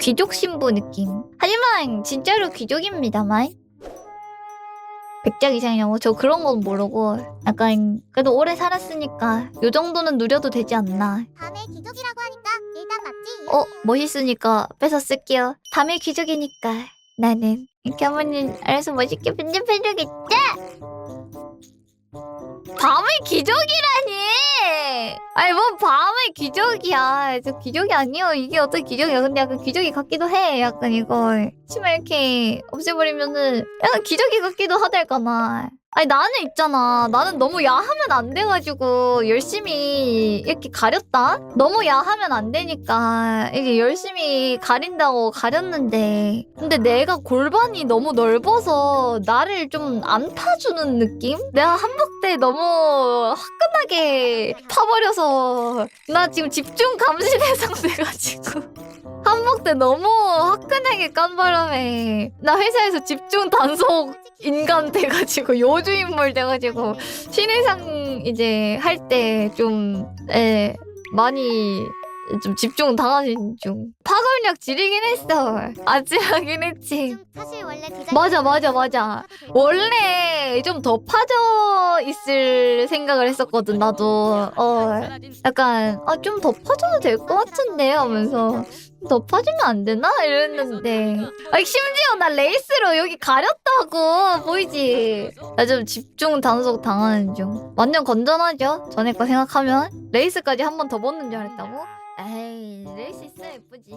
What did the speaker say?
귀족 신부 느낌. 하지만 진짜로 귀족입니다만. 백작 이상이냐고 저 그런 건 모르고 약간 그래도 오래 살았으니까 요 정도는 누려도 되지 않나. 밤의 기적이라고 하니까 일단 맞지. 어 멋있으니까 뺏어 쓸게요. 밤의 귀족이니까 나는 이렇게 하면은 알아서 멋있게 편집해주겠지. 밤의 귀족이라니! 아니 뭔 밤의 귀족이야. 저 귀족이 아니요. 이게 어떤 귀족이야. 근데 약간 귀족이 같기도 해. 약간 이걸 치마 이렇게 없애버리면은 약간 귀족이 같기도 하달까나. 아니 나는 있잖아. 나는 너무 야하면 안 돼가지고 열심히 이렇게 가렸다. 너무 야하면 안 되니까 이게 열심히 가린다고 가렸는데 근데 내가 골반이 너무 넓어서 나를 좀안 타주는 느낌? 내가 한복대 너무 화끈하게 파버려서 나 지금 집중 감시 대상 돼가지고 한복대 너무 화끈하게 깐 바람에 나 회사에서 집중 단속 인간 돼가지고 요주 인물 돼가지고 신의상 이제 할 때좀 에, 많이 좀 집중 당하는 중. 파급력 지르긴 했어. 아찔하긴 했지. 좀 사실 원래 그 맞아 맞아 맞아. 원래 좀 더 파져 있을 생각을 했었거든 나도. 어 약간 아 좀 더 파져도 될 것 같은데 하면서 더 파지면 안 되나? 이랬는데. 아 심지어 나 레이스로 여기 가렸다고 보이지? 나 좀 집중 단속 당하는 중. 완전 건전하죠? 전에 거 생각하면? 레이스까지 한 번더 벗는 줄 알았다고? 에이 레이스 있어 예쁘지